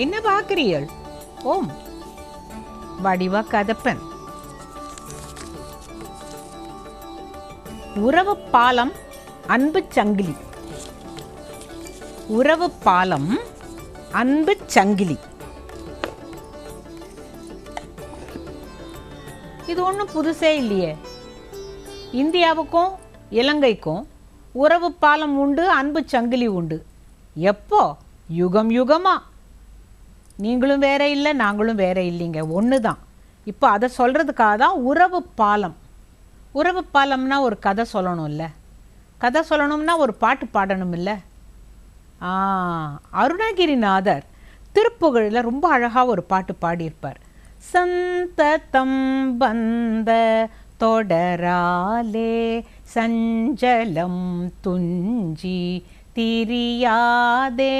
என்ன பார்க்கிறீர்கள்? ஓம். வடிவ கதப்பன். உறவு பாலம் அன்பு சங்கிலி. உறவு பாலம் அன்பு சங்கிலி. இது ஒன்றும் புதுசே இல்லையே. இந்தியாவுக்கும் இலங்கைக்கும் உறவு பாலம் உண்டு அன்பு சங்கிலி உண்டு. எப்போ? யுகம் யுகமா. நீங்களும் வேற இல்லை நாங்களும் வேற இல்லைங்க. ஒன்று தான் இப்போ அதை சொல்கிறதுக்காக தான் உறவு பாலம். உறவு பாலம்னா ஒரு கதை சொல்லணும்ல. கதை சொல்லணும்னா ஒரு பாட்டு பாடணும் இல்லை ஆ அருணகிரிநாதர் திருப்புகழில் ரொம்ப அழகாக ஒரு பாட்டு பாடியிருப்பார். சந்ததம் வந்த தொடராலே சஞ்சலம் துஞ்சி திரியாதே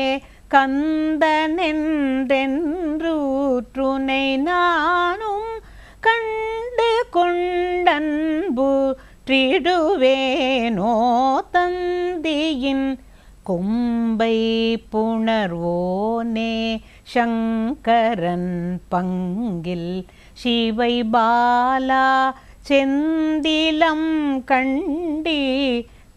கந்தனென்றென்றூற்றுனை நானும் கண்டு கொண்டன்பு ட்ரிடுவேனோ தந்தியின் கொம்பை புணர்வோனே சங்கரன் பங்கில் சிவை பாலா செந்திலம் கண்டி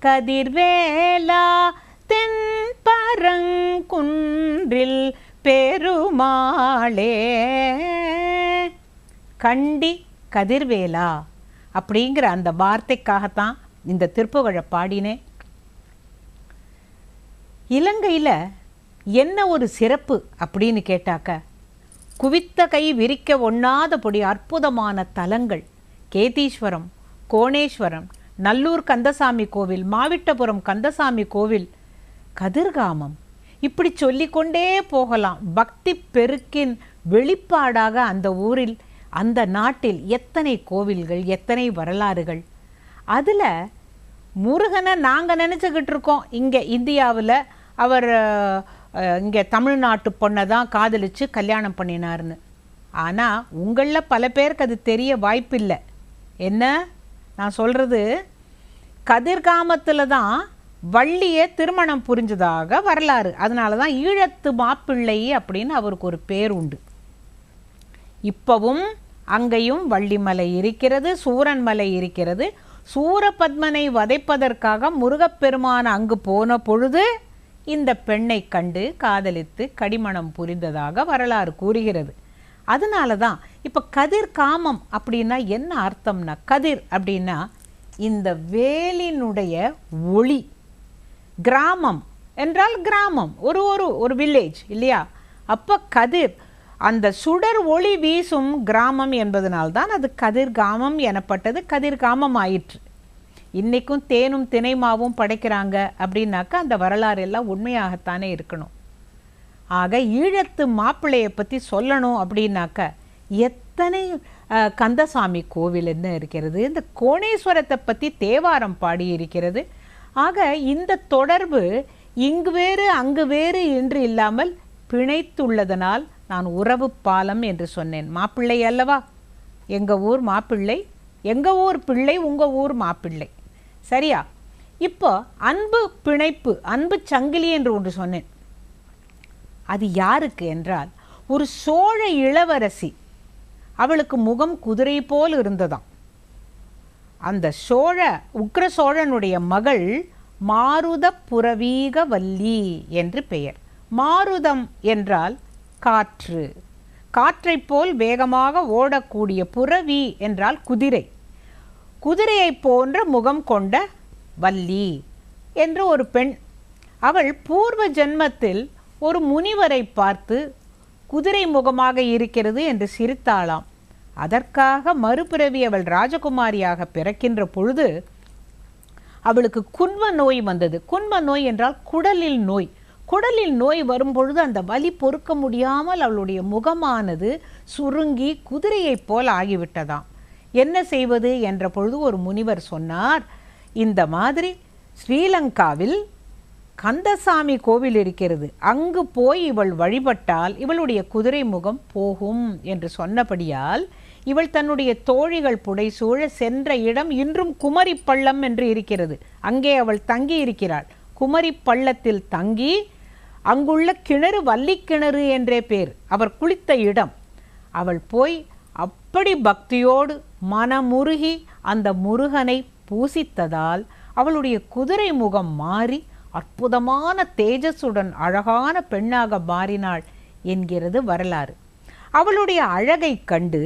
கதிர்வேலா தென் பரங்குன்றில் பெருமாளே. கண்டி கதிர்வேலா அப்படிங்கிற அந்த வார்த்தைக்காகத்தான் இந்த திருப்புகழை பாடினேன். இலங்கையில் என்ன ஒரு சிறப்பு அப்படின்னு கேட்டாக்க குவித்த கை விரிக்க ஒண்ணாதபடி அற்புதமான தலங்கள். கேதீஸ்வரம் கோணேஸ்வரம் நல்லூர் கந்தசாமி கோவில் மாவிட்டபுரம் கந்தசாமி கோவில் கதிர்காமம். இப்படி சொல்லிக்கொண்டே போகலாம். பக்தி பெருக்கின் வெளிப்பாடாக அந்த ஊரில் அந்த நாட்டில் எத்தனை கோவில்கள் எத்தனை வரலாறுகள். அதில் முருகனை நாங்கள் நினச்சிக்கிட்டு இருக்கோம். இங்கே இந்தியாவில் அவர் இங்கே தமிழ்நாட்டு பொண்ணை தான் காதலித்து கல்யாணம் பண்ணினார்னு ஆனால் உங்களில் பல பேருக்கு அது தெரிய வாய்ப்பில்லை. என்ன? நான் சொல்கிறது கதிர்காமத்தில் தான் வள்ளியை திருமணம் புரிஞ்சதாக வரலாறு. அதனால தான் ஈழத்து மாப்பிள்ளை அப்படின்னு அவருக்கு ஒரு பேர் உண்டு. இப்பவும் அங்கேயும் வள்ளிமலை இருக்கிறது சூரன் மலை இருக்கிறது. சூரபத்மனை வதைப்பதற்காக முருகப்பெருமான் அங்கு போன பொழுது இந்த பெண்ணை கண்டு காதலித்து கடிமணம் புரிந்ததாக வரலாறு கூறுகிறது. அதனால தான் இப்போ கதிர் காமம் அப்படின்னா என்ன அர்த்தம்னா கதிர் அப்படின்னா இந்த வேலினுடைய ஒளி. கிராமம். என்றால் கிராமம். ஒரு ஒரு ஒரு வில்லேஜ் இல்லையா? அப்போ கதிர் அந்த சுடர் ஒளி வீசும் கிராமம் என்பதனால்தான் அது கதிர்காமம் எனப்பட்டது கதிர்காமம் ஆயிற்று இன்றைக்கும் தேனும் தினைமாவும் படைக்கிறாங்க அப்படின்னாக்கா அந்த வரலாறு எல்லாம் உண்மையாகத்தானே இருக்கணும். ஆக ஈழத்து மாப்பிள்ளையை பற்றி சொல்லணும் அப்படின்னாக்க எத்தனை கந்தசாமி கோவில் என்ன இருக்கிறது? இந்த கோணேஸ்வரத்தை பற்றி தேவாரம் பாடி இருக்கிறது ஆக இந்த தொடர்பு இங்கு வேறு அங்கு வேறு என்று இல்லாமல் பிணைத்துள்ளதனால் நான் உறவு பாலம் என்று சொன்னேன். மாப்பிள்ளை அல்லவா? எங்கள் ஊர் மாப்பிள்ளை எங்கள் ஊர் பிள்ளை உங்கள் ஊர் மாப்பிள்ளை. சரியா? இப்போ அன்பு பிணைப்பு அன்பு சங்கிலி என்று ஒன்று சொன்னேன். அது யாருக்கு என்றால் ஒரு சோழ இளவரசி. அவளுக்கு முகம் குதிரை போல் இருந்ததாம். அந்த சோழ உக்ர சோழனுடைய மகள் மாருத புரவீக வல்லி என்று பெயர். மாருதம் என்றால் காற்று. காற்றைப் போல் வேகமாக ஓடக்கூடிய புரவி என்றால் குதிரை. குதிரையைப் போன்ற முகம் கொண்ட வள்ளி என்று ஒரு பெண். அவள் பூர்வ ஜென்மத்தில் ஒரு முனிவரை பார்த்து குதிரை முகமாக இருக்கிறது என்று சிரித்தாளாம். அதற்காக மறுபிறவி அவள் ராஜகுமாரியாக பிறக்கின்ற பொழுது அவளுக்கு குன்ம நோய் வந்தது. குன்ம நோய் என்றால் குடலில் நோய். குடலில் நோய் வரும்பொழுது அந்த வலி பொறுக்க முடியாமல் அவளுடைய முகமானது சுருங்கி குதிரையைப் போல் ஆகிவிட்டதாம். என்ன செய்வது? என்ற பொழுது ஒரு முனிவர் சொன்னார் இந்த மாதிரி ஸ்ரீலங்காவில் கந்தசாமி கோவில் இருக்கிறது. அங்கு போய் இவள் வழிபட்டால் இவளுடைய குதிரை முகம் போகும் என்று சொன்னபடியால் இவள் தன்னுடைய தோழிகள் புடைசூழ சென்ற இடம் இன்றும் குமரி பள்ளம் என்று இருக்கிறது. அங்கே அவள் தங்கி இருக்கிறாள் குமரி பள்ளத்தில் தங்கி அங்குள்ள கிணறு வள்ளிக்கிணறு என்றே பேர். அவர் குளித்த இடம். அவள் போய் அப்படி பக்தியோடு மனமுருகி அந்த முருகனை பூசித்ததால் அவளுடைய குதிரை முகம் மாறி அற்புதமான தேஜஸுடன் அழகான பெண்ணாக மாறினாள் என்கிறது வரலாறு. அவளுடைய அழகை கண்டு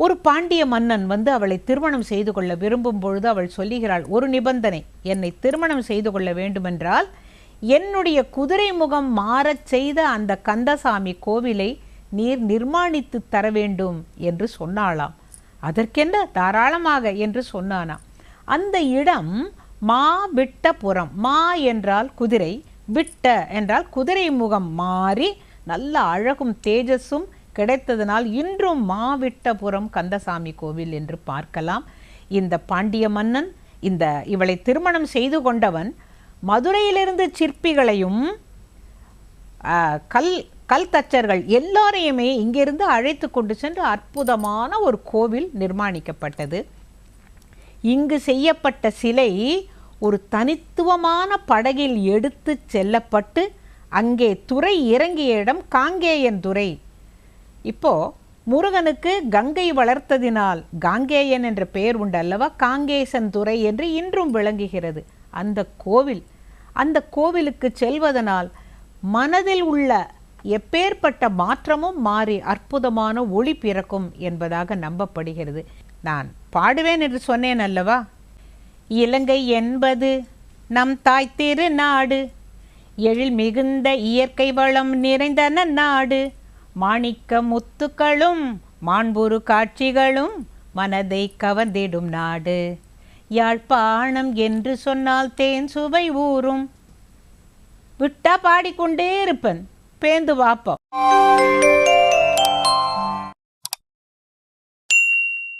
ஒரு பாண்டிய மன்னன் வந்து அவளை திருமணம் செய்து கொள்ள விரும்பும் பொழுது அவள் சொல்லுகிறாள் ஒரு நிபந்தனை என்னை திருமணம் செய்து கொள்ள வேண்டுமென்றால் என்னுடைய குதிரை முகம் மாறச் செய்த அந்த கந்தசாமி கோவிலை நீர் நிர்மாணித்து தர வேண்டும் என்று சொன்னாளாம். அதற்கென்ன? தாராளமாக என்று சொன்னானாம். அந்த இடம் மா விட்டபுரம் மா என்றால் குதிரை விட்ட என்றால் குதிரை முகம் மாறி நல்ல அழகும் தேஜஸும் கிடைத்ததனால் இன்றும் மாவிட்டபுரம் கந்தசாமி கோவில் என்று பார்க்கலாம். இந்த பாண்டிய மன்னன் இந்த இவளை திருமணம் செய்து கொண்டவன் மதுரையிலிருந்து சிற்பிகளையும் கல் கல் தச்சர்கள் எல்லாரையுமே இங்கிருந்து அழைத்து கொண்டு சென்று அற்புதமான ஒரு கோவில் நிர்மாணிக்கப்பட்டது. இங்கு செய்யப்பட்ட சிலை ஒரு தனித்துவமான படகில் எடுத்து செல்லப்பட்டு அங்கே துறை இறங்கிய இடம் காங்கேயன் துறை. இப்போ முருகனுக்கு கங்கை வளர்த்ததினால் காங்கேயன் என்ற பெயர் உண்டு அல்லவா காங்கேசன் துறை என்று இன்றும் விளங்குகிறது. அந்த கோவில் அந்த கோவிலுக்கு செல்வதனால் மனதில் உள்ள எப்பேற்பட்ட மாற்றமும் மாறி அற்புதமான ஒளி பிறக்கும் என்பதாக நம்பப்படுகிறது. நான் பாடுவேன் என்று சொன்னேன் அல்லவா? இலங்கை என்பது நம் தாய் திருநாடு. எழில் மிகுந்த இயற்கை வளம் நிறைந்தன நாடு. மாணிக்க முத்துக்களும் மாண்புரு காட்சிகளும் மனதை கவர்ந்திடும் நாடு. யாழ்ப்பாணம் என்று சொன்னால் தேன் சுவை ஊறும். விட்டா பாடிக்கொண்டே இருப்பேன். பேந்து வாப்பம்.